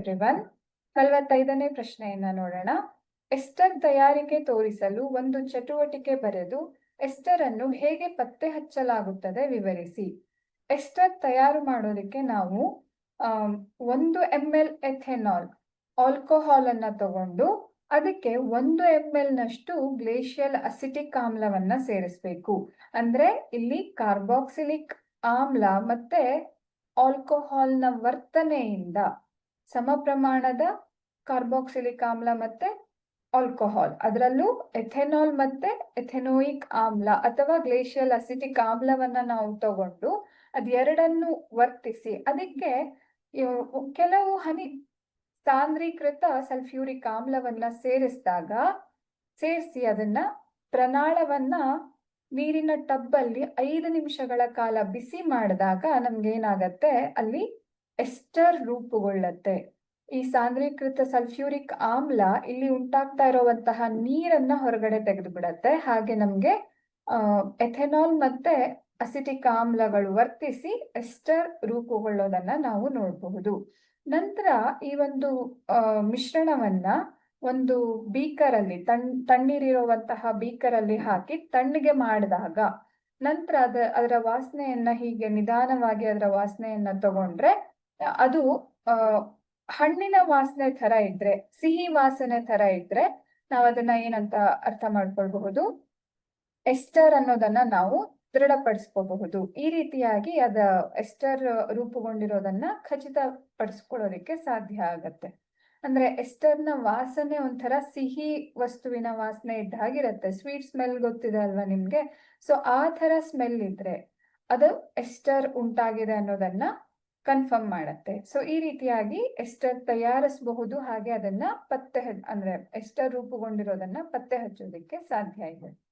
Everyone. ನಲವತ್ತೈದನೇ ಪ್ರಶ್ನೆಯನ್ನ ನೋಡೋಣ. Ester ತಯಾರಿಕೆ ತೋರಿಸಲು ಒಂದು ಚಟುವಟಿಕೆ ಬರೆದು ಎಸ್ಟರ್ ಅನ್ನು ಹೇಗೆ ಪತ್ತೆ ಹಚ್ಚಲಾಗುತ್ತದೆ ವಿವರಿಸಿ. ಎಸ್ಟರ್ ತಯಾರು ಮಾಡೋದಕ್ಕೆ ನಾವು ಒಂದು ಎಂ ಎಲ್ ಎಥೆನಾಲ್ ಆಲ್ಕೋಹಾಲ್ ಅನ್ನ ತಗೊಂಡು ಅದಕ್ಕೆ ಒಂದು ಎಂ ಎಲ್ ನಷ್ಟು ಗ್ಲೇಷಿಯಲ್ ಅಸಿಟಿಕ್ ಆಮ್ಲವನ್ನ ಸೇರಿಸಬೇಕು. ಅಂದ್ರೆ ಇಲ್ಲಿ ಕಾರ್ಬಾಕ್ಸಿಲಿಕ್ ಆಮ್ಲ ಮತ್ತೆ ಆಲ್ಕೋಹಾಲ್ನ ವರ್ತನೆಯಿಂದ. ಸಮ ಪ್ರಮಾಣದ ಕಾರ್ಬಾಕ್ಸಿಲಿಕ್ ಆಮ್ಲ ಮತ್ತೆ ಆಲ್ಕೋಹಾಲ್. ಅದರಲ್ಲೂ ಎಥೆನಾಲ್ ಮತ್ತೆ ಎಥೆನೋಯಿಕ್ ಆಮ್ಲ ಅಥವಾ ಗ್ಲೇಷಿಯಲ್ ಅಸಿಟಿಕ್ ಆಮ್ಲವನ್ನ ನಾವು ತಗೊಂಡು ಅದೆರಡನ್ನು ವರ್ತಿಸಿ. ಅದಕ್ಕೆ ಕೆಲವು ಹನಿ ಸಾಂದ್ರೀಕೃತ ಸಲ್ಫ್ಯೂರಿಕ್ ಆಮ್ಲವನ್ನ ಸೇರಿಸಿದಾಗ ಸೇರಿಸಿ ಅದನ್ನ ಪ್ರನಾಳವನ್ನ ನೀರಿನ ಟಬ್ಬಲ್ಲಿ ಐದು ನಿಮಿಷಗಳ ಕಾಲ ಬಿಸಿ ಮಾಡಿದಾಗ ನಮ್ಗೆ ಏನಾಗತ್ತೆ ಅಲ್ಲಿ ಎಸ್ಟರ್ ರೂಪುಗೊಳ್ಳುತ್ತೆ. ಈ ಸಾಂದ್ರೀಕೃತ ಸಲ್ಫ್ಯೂರಿಕ್ ಆಮ್ಲ ಇಲ್ಲಿ ಉಂಟಾಗ್ತಾ ಇರುವಂತಹ ನೀರನ್ನ ಹೊರಗಡೆ ತೆಗೆದು ಬಿಡತ್ತೆ ಹಾಗೆ ನಮ್ಗೆ ಎಥೆನಾಲ್ ಮತ್ತೆ ಅಸಿಟಿಕ್ ಆಮ್ಲಗಳು ವರ್ತಿಸಿ ಎಸ್ಟರ್ ರೂಪುಗೊಳ್ಳೋದನ್ನ ನಾವು ನೋಡಬಹುದು. ನಂತರ ಈ ಒಂದು ಮಿಶ್ರಣವನ್ನ ಒಂದು ಬೀಕರಲ್ಲಿ, ತಣ್, ತಣ್ಣೀರಿರುವಂತಹ ಬೀಕರಲ್ಲಿ ಹಾಕಿ ತಣ್ಣಗೆ ಮಾಡಿದಾಗ ನಂತರ ಅದ, ಅದರ ವಾಸನೆಯನ್ನ ಹೀಗೆ ನಿಧಾನವಾಗಿ ಅದರ ವಾಸನೆಯನ್ನ ತಗೊಂಡ್ರೆ ಅದು ಹಣ್ಣಿನ ವಾಸನೆ ತರ ಇದ್ರೆ, ಸಿಹಿ ವಾಸನೆ ತರ ಇದ್ರೆ ಅದನ್ನ ಏನಂತ ಅರ್ಥ ಮಾಡ್ಕೊಳ್ಬಹುದು? ಎಸ್ಟರ್ ಅನ್ನೋದನ್ನ ನಾವು ದೃಢಪಡಿಸ್ಕೋಬಹುದು. ಈ ರೀತಿಯಾಗಿ ಅದ ಎಸ್ಟರ್ ರೂಪುಗೊಂಡಿರೋದನ್ನ ಖಚಿತಪಡಿಸ್ಕೊಳ್ಳೋದಕ್ಕೆ ಸಾಧ್ಯ ಆಗತ್ತೆ. ಅಂದ್ರೆ ಎಸ್ಟರ್ನ ವಾಸನೆ ಒಂಥರ ಸಿಹಿ ವಸ್ತುವಿನ ವಾಸನೆ ಇದ್ದ ಹಾಗಿರತ್ತೆ ಸ್ವೀಟ್ ಸ್ಮೆಲ್ ಗೊತ್ತಿದೆ ಅಲ್ವಾ ನಿಮ್ಗೆ? ಸೊ, ಆ ತರ ಸ್ಮೆಲ್ ಇದ್ರೆ ಅದು ಎಸ್ಟರ್ ಉಂಟಾಗಿದೆ ಅನ್ನೋದನ್ನ ಕನ್ಫರ್ಮ್ ಮಾಡತ್ತೆ. ಸೊ ಈ ರೀತಿಯಾಗಿ ಎಸ್ಟರ್ ತಯಾರಿಸಬಹುದು, ಹಾಗೆ ಅದನ್ನ ಪತ್ತೆ ಅಂದ್ರೆ ಎಸ್ಟರ್ ರೂಪುಗೊಂಡಿರೋದನ್ನ ಪತ್ತೆ ಹಚ್ಚೋದಕ್ಕೆ ಸಾಧ್ಯ ಇದೆ.